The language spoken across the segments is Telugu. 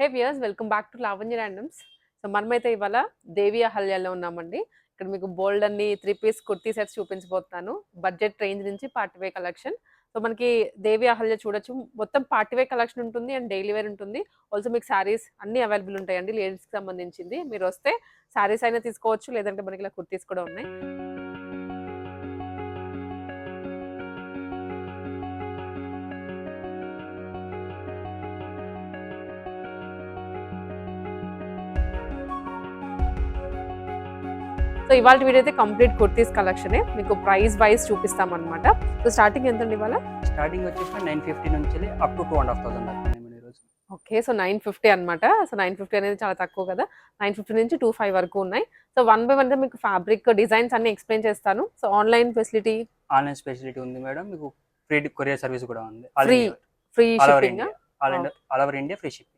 Hey viewers welcome back to Lavanya randoms so మనమైతే ఇవాళ దేవి అహల్యాలో ఉన్నామండి. ఇక్కడ మీకు బోల్డ్ అన్ని త్రీ పీస్ కుర్తీ సెట్స్ చూపించబోతున్నాను బడ్జెట్ రేంజ్ నుంచి పార్టీవే కలెక్షన్ సో మనకి దేవి అహల్య చూడొచ్చు. మొత్తం పార్టీవే కలెక్షన్ ఉంటుంది అండ్ డైలీ వేర్ ఉంటుంది. ఆల్సో మీకు శారీస్ అన్ని అవైలబుల్ ఉంటాయండి లేడీస్కి సంబంధించింది. మీరు వస్తే శారీస్ అయినా తీసుకోవచ్చు లేదంటే మనకి ఇలా కుర్తీస్ కూడా ఉన్నాయి. సో ఇవాళ వీడియో అయితే కంప్లీట్ కుర్తీస్ కలెక్షనే. మీకు ప్రైస్ వైజ్ చూపిస్తాం అనమాట సో స్టార్టింగ్ ఎంత ఇవాళ? స్టార్టింగ్ వచ్చేసి నైన్ ఫిఫ్టీ నుంచి up to two and half thousand దాకా ఓకే సో నైన్ ఫిఫ్టీ అనమాట సో నైన్ ఫిఫ్టీ అనేది చాలా తక్కువ కదా. నైన్ ఫిఫ్టీ నుంచి టూ ఫైవ్ వరకు ఉన్నాయి. సో వన్ బై వన్ మీకు ఫ్యాబ్రిక్ డిజైన్స్ అన్ని ఎక్స్ప్లెయిన్ చేస్తాను. So online facility? Online speciality ఉంది మేడం. మీకు ఫ్రీ కొరియర్ సర్వీస్ కూడా ఉంది. Free over shipping? All over India free shipping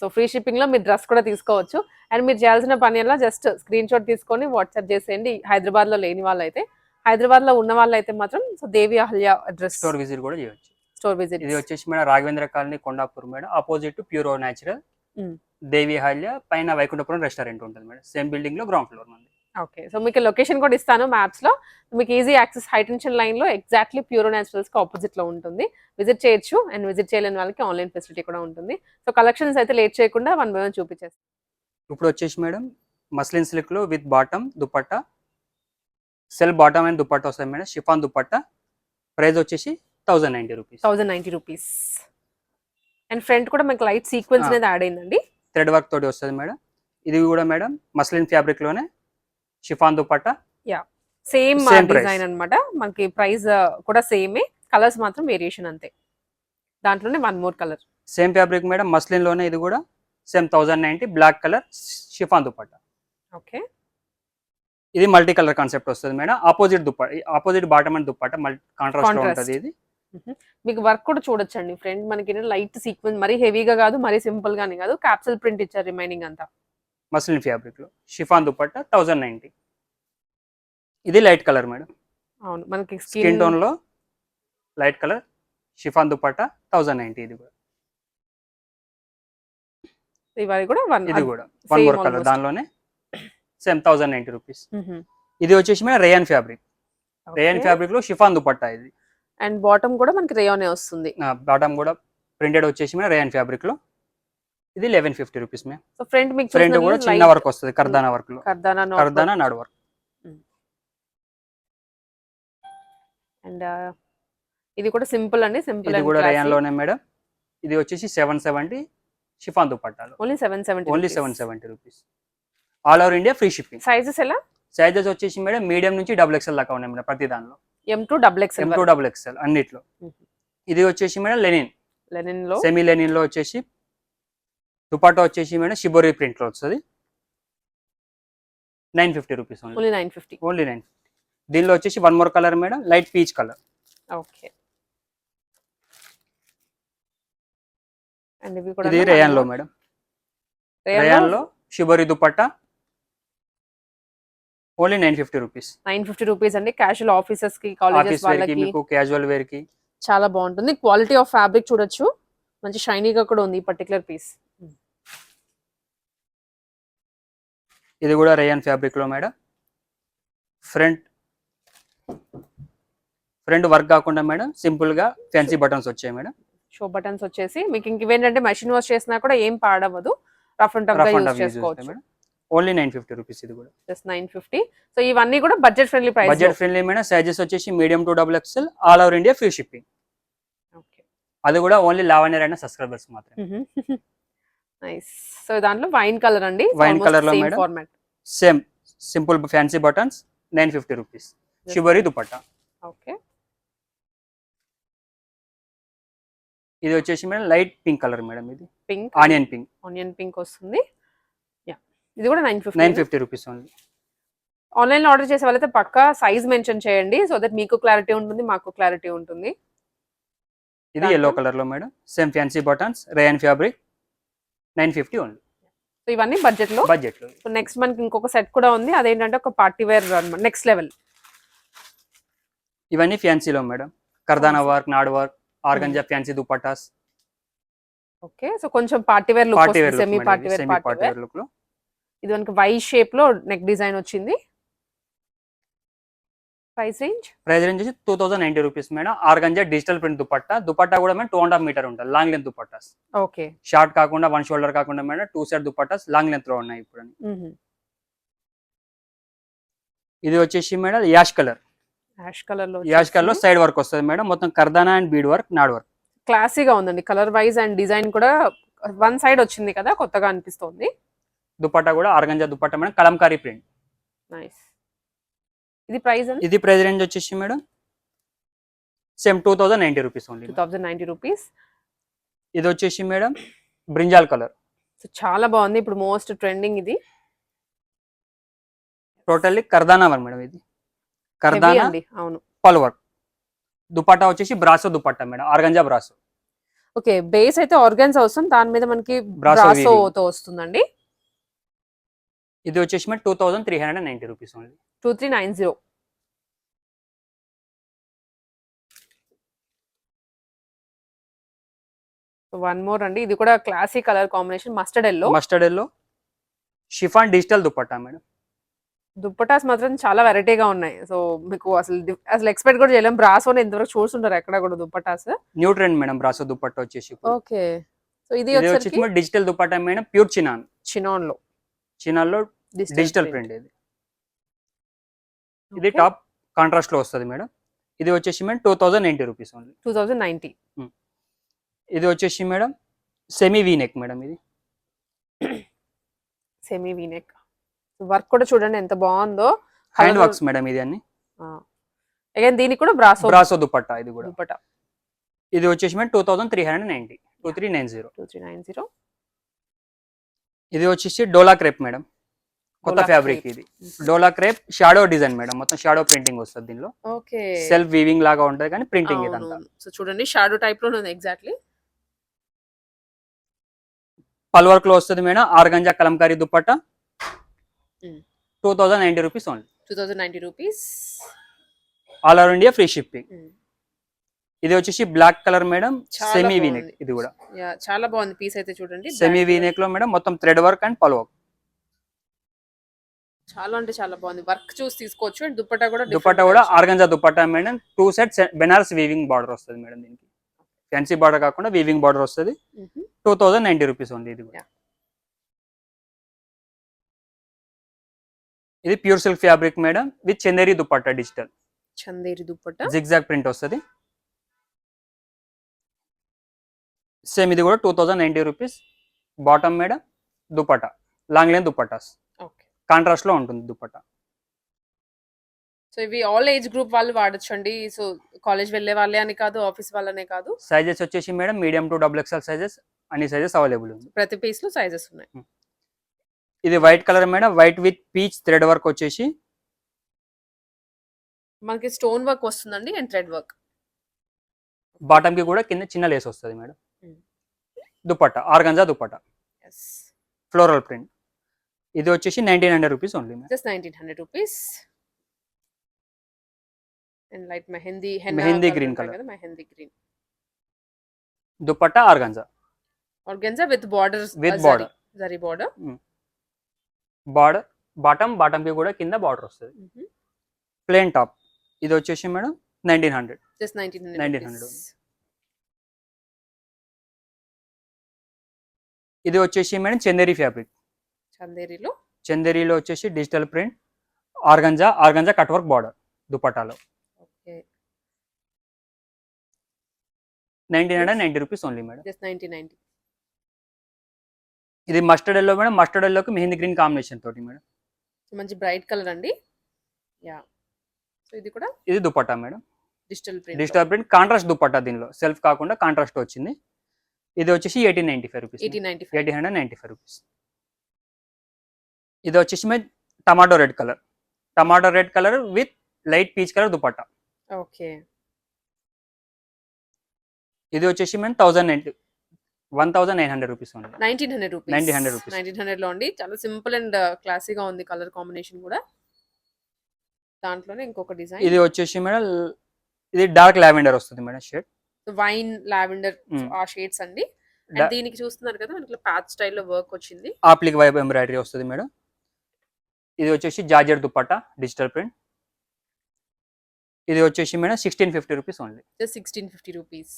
so free షిప్పింగ్లో మీరు డ్రెస్ కూడా తీసుకోవచ్చు. అండ్ మీరు చేయాల్సిన పని ఎలా జస్ట్ స్క్రీన్ షాట్ తీసుకొని వాట్సాప్ చేసేయండి. హైదరాబాద్లో లేని వాళ్ళు అయితే హైదరాబాద్లో ఉన్న వాళ్ళు అయితే మాత్రం so Devi Ahalya address store visit కూడా చేయొచ్చు. స్టోర్ విజిట్ ఇది వచ్చేసి madam Raghavendra colony Kondapur madam. Opposite Puro Natural. Devi Ahalya పైన వైకుంఠపురం రెస్టారెంట్ ఉంటుంది మేడం. సేమ్ బిల్డింగ్లో గ్రౌండ్ ఫ్లోర్ మంది ఓకే. సో మీకు లొకేషన్ కూడా ఇస్తాను మ్యాప్స్లో మీకు ఈజీ యాక్సెస్ హైటెన్షన్ లైన్లో ఎగ్జాక్ట్లీ ప్యూరో న్యాచురల్స్కి ఆపోజిట్లో ఉంటుంది. విజిట్ చేయొచ్చు అండ్ విజిట్ చేయలేని వాళ్ళకి ఆన్లైన్ ఫెసిలిటీ కూడా ఉంటుంది. సో కలెక్షన్స్ అయితే లేట్ చేయకుండా వన్ బై వన్ చూపించేస్తాను. ఇప్పుడు వచ్చేసి మేడం మస్లిన్ సిల్క్లో విత్ బాటమ్ దుపట్టా సెల్ బాటమ్ అండ్ దుపట్టా వస్తుంది మేడం షిఫాన్ దుపట్టా. ప్రైస్ వచ్చేసి thousand ninety rupees. Thousand ninety rupees. And front కూడా మీకు లైట్ సీక్వెన్స్. అనేది యాడ్ అయిందండి. థ్రెడ్ వర్క్ తోటి వస్తుంది మేడం. ఇది కూడా madam muslin ఫ్యాబ్రిక్లోనే chiffon dupatta same Same price. Design అన్నమాట. మనకి ప్రైస్ కూడా సేమే కలర్స్ మాత్రం వేరియేషన్ అంతే. దాంట్లోనే one more colour same fabric madam మస్లిన్లోనే ఇది కూడా same thousand ninety black colour chiffon dupatta okay ఇది మల్టీ కలర్ కాన్సెప్ట్ వస్తుంది madam. Opposite dupatta opposite bottom and dupatta multi contrast. ఉంటుంది ఇది. మీకు వర్క్ కూడా చూడొచ్చండి ఫ్రంట్ మనకి లైట్ సీక్వెన్స్ మరీ హెవీగా కాదు మరీ సింపుల్ గానే కాదు. క్యాప్సల్ ప్రింట్ ఇచ్చారు రిమైనింగ్ అంతా. మస్లిన్ ఫ్యాబ్రిక్లో షిఫాన్ దుపట్టా థౌసండ్ నైన్టీ. ఇది లైట్ కలర్ మేడం. అవును మనకి skin skin టోన్లో light colour chiffon dupatta thousand ninety ఇది కూడా. ఇవాళ కూడా వన్ ఇది కూడా. వన్ మోర్ కలర్ దానిలోనే సేమ్ థౌసండ్ నైన్టీ రూపీస్. ఇది వచ్చేసి మేడం రేయన్ ఫ్యాబ్రిక్. రేయన్ ఫ్యాబ్రిక్లో షిఫాన్ దుపట్టా ఇది. అండ్ బాటమ్ కూడా మనకి రేయోనే వస్తుంది. బాటమ్ కూడా ప్రింటెడ్ వచ్చేసి మేడం రేయన్ ఫ్యాబ్రిక్లో ఇది eleven fifty rupees ma'am so front మీకు ఫ్రంట్ కూడా చిన్న వర్క్ వస్తుంది కర్దానా వర్క్లో. కర్దానా కర్దానా నడు వర్క్ అండ్ ఇది కూడా సింపుల్ అండి సింపుల్ ఇది కూడా రేయన్లోనే మేడం. ఇది వచ్చేసి seven seventy chiffon దుపట్టాలు. Only seven seventy only seven seventy rupees all over India free shipping sizes ఎలా? సైజెస్ వచ్చేసి మేడం మీడియం నుంచి డబుల్ ఎక్స్ఎల్ దాకా ఉన్నాయి మేడం ప్రతి దానిలో. M to double X M to double XL అన్నిట్లో. Mhm. ఇది వచ్చేసి మేడం లెనిన్. లెనిన్లో సెమీ లెనిన్లో వచ్చేసి దుపట్టా వచ్చేసి మేడం షిబోరి ప్రింట్లో వస్తుంది. Nine fifty rupees only nine fifty. Only nine దీనిలో వచ్చేసి one more colour madam light peach colour okay ఇది రేయాన్లో madam. రేయాన్లో shibori dupatta. Only nine fifty rupees. Nine fifty rupees అండి. క్యాషువల్ ఆఫీసెస్కి కాలేజెస్ వాళ్ళకి. మీకు క్యాజువల్ వేర్కి. చాలా బాగుంటుంది. క్వాలిటీ ఆఫ్ ఫ్యాబ్రిక్ చూడొచ్చు. మంచి షైనీగా కూడా ఉంది ఈ పర్టికులర్ పీస్. ఇది కూడా రేయాన్ ఫ్యాబ్రిక్లో మేడం. ఫ్రంట్ ఫ్రంట్ వర్క్ కాకుండా మేడం సింపుల్గా ఫ్యాన్సీ బటన్స్ వచ్చాయి మేడం. షో బటన్స్ వచ్చేసి మీకు ఇంక ఇవేంటంటే మెషిన్ వాష్ చేసినా కూడా ఏం పాడవదు రఫ్ అండ్ టఫ్ యూజ్ చేసుకోవచ్చు. Madam. Only nine fifty rupees ఇది కూడా. జస్ట్ నైన్ ఫిఫ్టీ సో ఇవన్నీ కూడా budget friendly price budget friendly madam. Sizes వచ్చేసి medium to double XL all over India free shipping అది కూడా ఓన్లీ లావణ్యర్ అయిన సబ్స్క్రైబర్స్ మాత్రమే. నైస్ సో దాంట్లో వైన్ కలర్ అండి. Wine colour లో madam. Format same simple fancy buttons nine fifty rupees shibori dupatta okay ఇది వచ్చేసి madam light pink colour madam ఇది. Pink onion pink onion pink వస్తుంది. యా ఇది కూడా nine fifty nine fifty rupees only ఆన్లైన్లో ఆర్డర్ చేసే వాళ్ళైతే పక్కా సైజ్ మెన్షన్ చేయండి సో దట్ మీకు క్లారిటీ ఉంటుంది మాకు క్లారిటీ ఉంటుంది. ఇది? ఎల్లో కలర్లో madam. Same fancy buttons rayon fabric nine fifty only so ఇవన్నీ బడ్జెట్లో. బడ్జెట్లో. సో నెక్స్ట్ మనకి ఇంకొక సెట్ కూడా ఉంది. అదేంటంటే ఒక పార్టీ వేర్ అనమాట నెక్స్ట్ లెవెల్ ఇవన్నీ ఫ్యాన్సీలో madam. Kardana work నాడ్ work organza fancy dupattas okay so కొంచెం party wear look party wear semi party wear party wear లుక్లో. ఇది మనకి వై షేప్లో నెక్ డిజైన్ వచ్చింది. Price range? ప్రైస్ రేంజ్ వచ్చి two thousand ninety rupees madam. Organza digital print dupatta. Dupatta కూడా madam two and half metre ఉంటుంది. Long length dupattas. Okay. Short కాకుండా వన్ షోల్డర్ కాకుండా madam two side dupattas long లెంత్లో ఉన్నాయి ఇప్పుడు. ఇది వచ్చేసి మేడం యాష్ కలర్. యాష్ కలర్లో యాష్ కలర్లో సైడ్ వర్క్ వస్తుంది మేడం. మొత్తం కర్దానా అండ్ బీడ్ వర్క్ నాడ్ వర్క్. క్లాసీగా ఉందండి. కలర్ వైజ్ అండ్ డిజైన్ కూడా వన్ సైడ్ వచ్చింది కదా కొత్తగా అనిపిస్తోంది. దుపట్టా కూడా organza dupatta madam. Kalamkari print. Nice. ఇది ప్రైస్ ఇది ప్రైస్ రేంజ్ వచ్చేసి madam same two thousand ninety rupees only two thousand ninety rupees. ఇది వచ్చేసి మేడం బ్రింజాల్ కలర్. సో చాలా బాగుంది. ఇప్పుడు మోస్ట్ ట్రెండింగ్ ఇది. టోటల్లీ కర్దానా వర్క్ మేడం ఇది. కర్దానా అవును. Pearl work. దుపట్టా వచ్చేసి brasso dupatta madam. Organza brasso. Okay base అయితే ఆర్గన్స్ వస్తుంది. దాని మీద మనకి Brasso బ్రాసో weaving. తో వస్తుందండి. ఇది వచ్చేసి madam two thousand three hundred ninety rupees only. Two three nine zero one more అండి ఇది కూడా classic colour combination mustard yellow mustard yellow chiffon digital dupatta madam dupattas మాత్రం చాలా వెరైటీగా ఉన్నాయి. సో మీకు అసలు అసలు ఎక్స్పెక్ట్ కూడా చేయలేం. బ్రాసోని ఇంతవరకు చూస్తుంటారు ఎక్కడ కూడా dupattas new trend madam brasso dupatta వచ్చేసి. ఓకే సో ఇది వచ్చేసి digital dupatta madam pure chinon చినాన్లో చినాన్లో డిజిటల్ ప్రింట్ ఇది. ఇది టాప్ కాంట్రాస్ట్లో వస్తుంది మేడం. ఇది వచ్చేసి madam two thousand ninety rupees only two thousand ninety ఇది వచ్చేసి madam semi V neck madam ఇది. సెమీ వీనెక్ వర్క్ కూడా చూడండి ఎంత బాగుందో. హ్యాండ్ వర్క్స్ మేడం ఇది అన్ని. అగైన్ దీనికి కూడా బ్రాసో బ్రాసో దుపట్టా ఇది కూడా. దుప్పటా ఇది వచ్చేసి madam two thousand three hundred ninety two three nine zero two three nine zero. ఇది వచ్చేసి డోలా క్రేప్ మేడం. కొత్త ఫ్యాబ్రిక్. ఇది. Dola crepe shadow design madam. మొత్తం షాడో ప్రింటింగ్ వస్తుంది దీనిలో. ఓకే. సెల్ఫ్ వీవింగ్ లాగా ఉంటుంది కానీ ప్రింటింగ్ ఇదంతా సో చూడండి షాడో టైప్లో ఉంది ఎగ్జాక్ట్లీ పల్ వర్క్లో వస్తుంది madam. Organza kalamkari dupatta Mm. Two thousand ninety rupees only two thousand ninety rupees all over India free shipping ఇది వచ్చేసి black colour madam. Semi. V neck ఇది కూడా. చాలా బాగుంది పీస్ అయితే చూడండి. సెమీ వీనెక్లో మేడం మొత్తం thread work and pearl work చాలా అంటే చాలా బాగుంది. వర్క్ చూసి తీసుకోవచ్చు. అండ్ దుప్పటా కూడా దుపట్టా కూడా organza dupatta madam. Two sets Banaras weaving border వస్తుంది మేడం దీనికి. ఫ్యాన్సీ బార్డర్ కాకుండా వీవింగ్ బార్డర్ వస్తుంది. టూ థౌసండ్ నైన్టీ రూపీస్ ఉంది ఇది కూడా. ఇది pure silk fabric madam. With Chanderi dupatta digital Chanderi dupatta. Zigzag print వస్తుంది. సేమ్ ఇది కూడా two thousand ninety rupees bottom madam dupatta long length dupattas okay కాంట్రాస్ట్లో ఉంటుంది దుపట్టా. సో ఇవి ఆల్ ఏజ్ గ్రూప్ వాళ్ళు వాడచ్చు అండి సో కాలేజ్ వెళ్ళే వాళ్ళే అని కాదు ఆఫీస్ వాళ్ళనే కాదు. సైజెస్ వచ్చేసి madam medium to double XL sizes అన్ని సైజెస్ అవైలబుల్ ఉంది. ప్రతి పీస్లో సైజెస్ ఉన్నాయి. ఇది white colour madam white with peach thread work వచ్చేసి. మనకి స్టోన్ వర్క్ వస్తుందండి అండ్ థ్రెడ్ వర్క్ బాటమ్కి కూడా కింద చిన్న లేస్ వస్తుంది madam. Mm. Dupatta organza dupatta. Floral print ఇది వచ్చేసి nineteen hundred rupees only just nineteen hundred rupees and light mehndi mehndi colour. కదా mehndi green dupatta organza organza with border With border. Zari border border bottom బాటమ్కి కూడా కింద బార్డర్ వస్తుంది. ప్లేన్ టాప్ ఇది వచ్చేసి madam nineteen hundred just nineteen 1900 hundred. ఇది వచ్చేసి మేడం చందేరి ఫ్యాబ్రిక్ చందేరిలో? చందేరిలో వచ్చేసి digital print organza organza cut work border దుపట్టాలో. Okay. Nineteen hundred ninety rupees only madam. Just nineteen ninety ఇది మస్టర్డ్ ఎల్లో మేడం. మస్టర్డ్ ఎల్లోకి మెహందీ గ్రీన్ కాంబినేషన్ తోటి మేడం. మంచి బ్రైట్ కలర్ అండి. యా సో ఇది కూడా ఇది dupatta madam. Digital print. Digital print contrast dupatta దీనిలో. సెల్ఫ్ కాకుండా కాంట్రాస్ట్ వచ్చింది. ఇది వచ్చేసి eighteen ninety five rupees eighteen ninety five eighteen hundred ninety five rupees. ఇది వచ్చేసి మే tomato red colour. Tomato red colour with light peach colour dupatta. Okay. ఇది వచ్చేసి మేము thousand ninety one thousand nine hundred rupees ఉంది nineteen hundred rupees. 1900 rupees. Nineteen హండ్రెడ్లో అండి. చాలా సింపుల్ అండ్ క్లాసీగా ఉంది కలర్ కాంబినేషన్ కూడా. దాంట్లోనే ఇంకొక డిజైన్. ఇది వచ్చేసి మేడం ఇది డార్క్ లావెండర్ వస్తుంది మేడం షేడ్. Wine lavender. ఆ షేడ్స్ అండి. దీనికి చూస్తున్నారు కదా మనకి ప్యాచ్ స్టైల్లో వర్క్ వచ్చింది. ఆప్లిక్ వైబ్ ఎంబ్రాయిడరీ వస్తుంది మేడం. ఇది వచ్చేసి జార్జెట్ దుపట్టా డిజిటల్ ప్రింట్ ఇది వచ్చేసి madam sixteen fifty rupees only just sixteen fifty rupees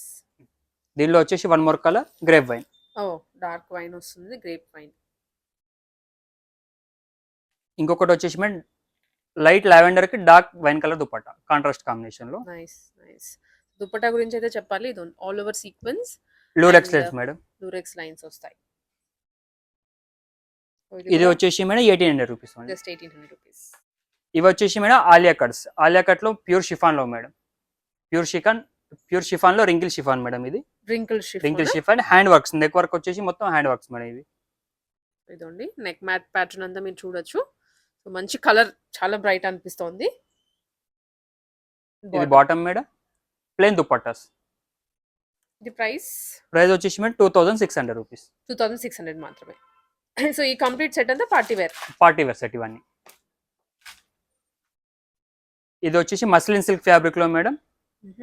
దీనిలో వచ్చేసి one more colour grape wine ఓ డార్క్ వైన్ వస్తుంది గ్రేప్ వైన్ ఇంకొకటి వచ్చేసి madam light లావెండర్కి dark wine colour dupatta contrast కాంబినేషన్లో. నైస్ నైస్ దుపట్టా గురించి అయితే చెప్పాలి ఇది all over sequence lurex lines madam lurex lines వస్తాయి. ఇది వచ్చేసి madam eighteen hundred rupees just eighteen hundred rupees. ఇవి వచ్చేసి మేడం ఆలియా కట్స్. ఆలియా కట్లో ప్యూర్ షిఫాన్లో మేడం. ప్యూర్ షిఫాన్ ప్యూర్ షిఫాన్లో రింకిల్ షిఫాన్ మేడం ఇది. Wrinkle chiffon. Hand works. Neck work వచ్చేసి మొత్తం హ్యాండ్ వర్క్స్ మేడం ఇవి. ఇదండి. నెక్ మ్యాట్ ప్యాటర్న్ అంతా మీరు చూడొచ్చు. మంచి కలర్ చాలా బ్రైట్ అనిపిస్తోంది. ఇది బాటమ్ మేడం. ప్లేన్ దుపట్టాస్ ఇది ప్రైస్? ప్రైస్ వచ్చేసి madam two thousand six hundred rupees. Two thousand six hundred మాత్రమే. సో ఈ కంప్లీట్ సెట్ అంతా party wear party wear set ఇవన్నీ. ఇది వచ్చేసి మస్లిన్ సిల్క్ ఫ్యాబ్రిక్లో మేడం.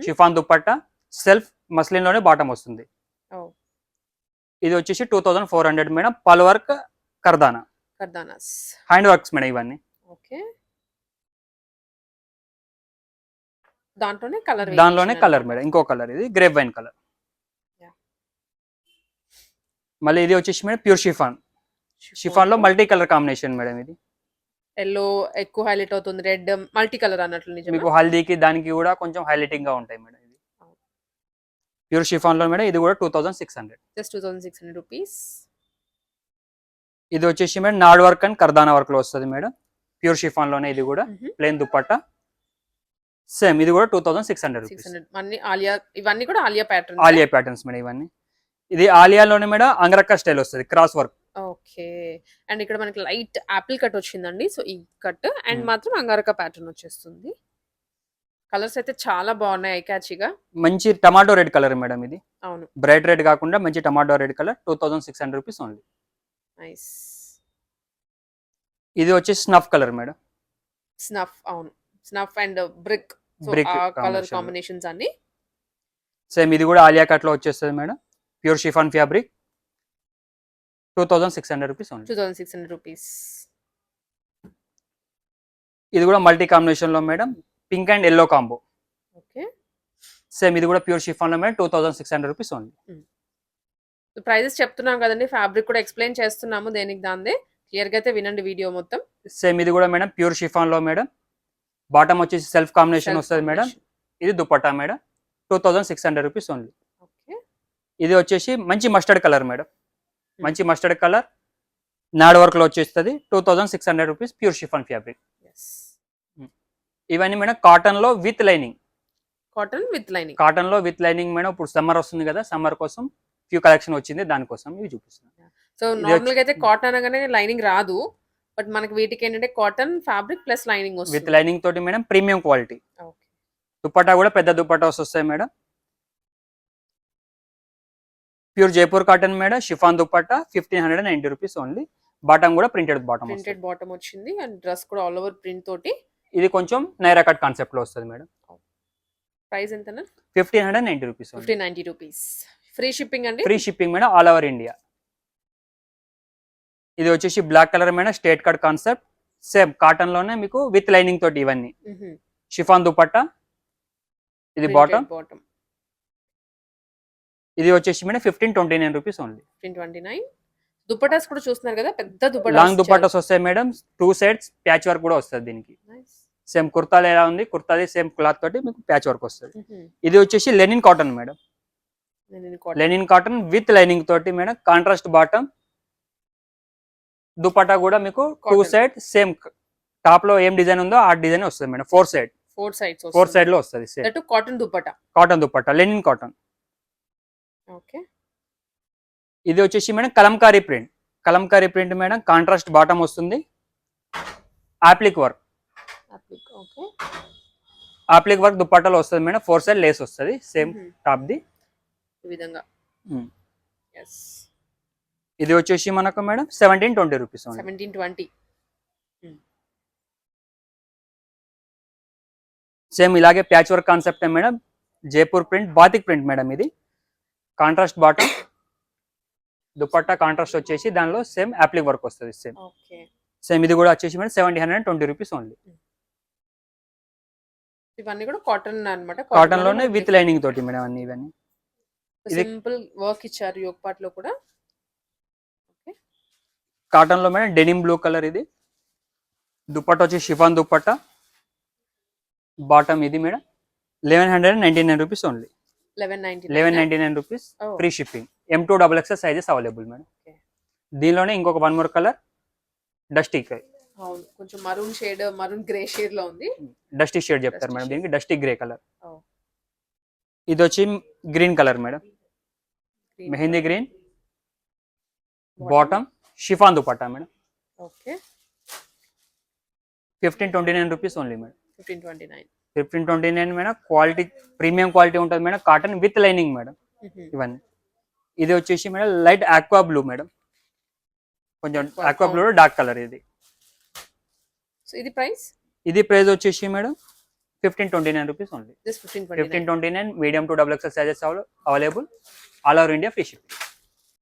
షిఫాన్ దుపట్టా సెల్ఫ్ మస్లిన్లోనే బాటమ్ వస్తుంది. ఇది వచ్చేసి two thousand four hundred madam. Pearl work kardana kardanas hand works madam ఇవన్నీ. ఓకే దాంట్లోనే కలర్ దానిలోనే కలర్ మేడం. ఇంకో కలర్ ఇది గ్రేప్ వైన్ కలర్. మళ్ళీ ఇది వచ్చేసి మేడం ప్యూర్ షిఫాన్ షిఫాన్లో మల్టీ కలర్ కాంబినేషన్ మేడం ఇది. ఎల్లో ఎక్కువ హైలైట్ అవుతుంది రెడ్ మల్టీ కలర్ అన్నట్లు మీకు హల్దీకి దానికి కూడా కొంచెం హైలైటింగ్గా ఉంటాయి మేడం ఇది. ప్యూర్ షిఫాన్లో మేడం ఇది కూడా two thousand six hundred just two thousand six hundred rupees ఇది వచ్చేసి మేడం నాడ్ వర్క్ అండ్ కర్దానా వర్క్లో వస్తుంది మేడం ప్యూర్ షిఫాన్లోనే ఇది కూడా ప్లేన్ దుపట్టా సేమ్ ఇది కూడా two thousand six hundred six hundred Alia ఇవన్నీ కూడా Alia pattern Alia patterns madam ఇవన్నీ. ఇది ఆలియాలోనే మేడం అంగరక్క స్టైల్ వస్తుంది క్రాస్ వర్క్ ఓకే. అండ్ ఇక్కడ మనకి లైట్ యాపిల్ కట్ వచ్చిందండి. సో ఈ కట్ అండ్. మాత్రం అంగారక ప్యాటర్న్ వచ్చేస్తుంది. కలర్స్ అయితే చాలా బాగున్నాయి ఐకాచిగా మంచి టమాటో రెడ్ కలర్ మేడం ఇది. అవును. బ్రైట్ రెడ్ కాకుండా మంచి tomato red colour two thousand six hundred rupees only. Nice. ఇది వచ్చేసి స్నఫ్ కలర్ మేడం. స్నఫ్ అవును. Snuff and brick. సో ఆ కలర్. కాంబినేషన్స్ అన్ని. సేమ్ ఇది కూడా ఆలియా కట్లో వచ్చేస్తుంది madam. Pure chiffon fabric. Two thousand six hundred rupees only two thousand six hundred rupees. ఇది కూడా మల్టీ కాంబినేషన్లో madam pink and yellow combo. Okay. Same ఇది కూడా pure షిఫాన్లో madam two thousand six hundred rupees only prices చెప్తున్నాం కదండి ఫ్యాబ్రిక్ కూడా ఎక్స్ప్లెయిన్ చేస్తున్నాము దేనికి దాందే క్లియర్గా అయితే వినండి వీడియో మొత్తం. సేమ్ ఇది కూడా మేడం ప్యూర్ షిఫాన్లో మేడం. బాటమ్ వచ్చేసి సెల్ఫ్ కాంబినేషన్ వస్తుంది మేడం. ఇది dupatta madam two thousand six hundred rupees only okay. ఇది వచ్చేసి మంచి మస్టర్డ్ కలర్ మేడం. మంచి మస్టర్డ్ కలర్ నాడ్ వర్క్లో వచ్చేస్తుంది two thousand six hundred rupees pure chiffon fabric ఇవన్నీ మేడం కాటన్లో with lining cotton with lining కాటన్లో విత్ లైనింగ్ మేడం ఇప్పుడు సమ్మర్ వస్తుంది కదా సమ్మర్ కోసం ఫ్యూ కలెక్షన్ వచ్చింది దానికోసం ఇవి చూపిస్తున్నాను సో నార్మల్గా అయితే కాటన్ అనగానే లైనింగ్ రాదు బట్ మనకి వీటికి ఏంటంటే cotton fabric plus lining with lining తోటి madam premium quality okay dupatta కూడా పెద్ద దుపట్టాస్ వస్తాయి madam. Pure Jaipur cotton madam chiffon dupatta fifteen hundred ninety rupees only bottom కూడా ప్రింటెడ్ బాటమ్ ప్రింటెడ్ బాటమ్ వచ్చింది అండ్ డ్రెస్ కూడా ఆల్ ఓవర్ ప్రింట్ తోటి. ఇది కొంచెం నైరా కట్ కాన్సెప్ట్లో వస్తుంది మేడం. ప్రైస్ ఎంతనా? Fifteen hundred ninety rupees fifteen ninety rupees free shipping అండి? Free shipping madam all over India ఇది వచ్చేసి black colour madam straight cut concept same కాటన్లోనే మీకు విత్ లైనింగ్ తోటి ఇవన్నీ. షిఫాన్ దుపట్టా. ఇది బాటమ్ బాటమ్ ఇది వచ్చేసి madam fifteen twenty nine rupees only fifteen twenty nine dupattas కూడా చూస్తున్నారు కదా పెద్ద లాంగ్ దుపటాస్ వస్తాయి madam. Two sides patch work కూడా వస్తుంది దీనికి. సేమ్ కుర్తాలు ఎలా ఉంది? కుర్తాది సేమ్ క్లాత్ తోటి మీకు ప్యాచ్ వర్క్ వస్తుంది. ఇది వచ్చేసి linen cotton madam. Linen cotton with lining తోటి మేడం. కాంట్రాస్ట్ బాటమ్ దుపట్టా కూడా మీకు టూ. సైడ్ సేమ్ టాప్లో ఏం డిజైన్ ఉందో ఆ డిజైన్ వస్తుంది madam. Four side four sides four సైడ్లో వస్తుంది cotton dupatta cotton dupatta linen cotton okay. ఇది వచ్చేసి madam kalamkari print. Kalamkari print madam contrast bottom వస్తుంది. Appliqué work. Okay. Appliqué work దుపట్టాలో వస్తుంది మేడం ఫోర్ సైడ్ లేస్ వస్తుంది సేమ్ టాప్ ది. విధంగా. ఇది వచ్చేసి మనకు madam seventeen twenty rupees seventeen twenty same ఇలాగే patch work concept madam Jaipur print batik print madam ఇది. కాంట్రాస్ట్ బాటమ్ దుపట్టా కాంట్రాస్ట్ వచ్చేసి దానిలో సేమ్ అప్లిక్ వర్క్ వస్తుంది సేమ్. సేమ్ ఇది కూడా వచ్చేసి madam seventy hundred twenty rupees only. ఇవన్నీ కూడా కాటన్ అన్నమాట కాటన్లోనే విత్ లైనింగ్ తోటి మేడం అన్ని ఇవన్నీ. సింపుల్ వర్క్ ఇచ్చారు యోగ్ పార్ట్లో కూడా కాటన్లో మేడం డెనిమ్ బ్లూ కలర్ ఇది. దుపట్టా వచ్చి షిఫాన్ దుపట్టా. బాటమ్ ఇది madam. Eleven hundred ninety nine rupees only eleven ninety nine rupees. Free shipping M to double X sizes available madam. దీనిలోనే ఇంకొక వన్ మోర్ కలర్ డస్టీ కొంచెం మరూన్ షేడ్ మరూన్ గ్రే షేడ్లో ఉంది. డస్టీ షేడ్ చెప్తారు Dusty మేడం. దీనికి డస్టీ గ్రే కలర్. ఇది వచ్చి green colour madam Green mehndi green Bottom. Bottom chiffon dupatta madam okay fifteen twenty nine rupees only madam fifteen twenty nine fifteen twenty nine madam quality premium quality ఉంటుంది madam cotton with lining madam ఇవన్నీ. ఇది వచ్చేసి madam light aqua blue madam. కొంచెం ఆక్వా. బ్లూ డార్క్ కలర్ ఇది. ఇది ప్రైస్? ఇది ప్రైస్ వచ్చేసి madam fifteen twenty nine rupees only. Fifteen twenty nine medium to double XL sizes available. All over India free ship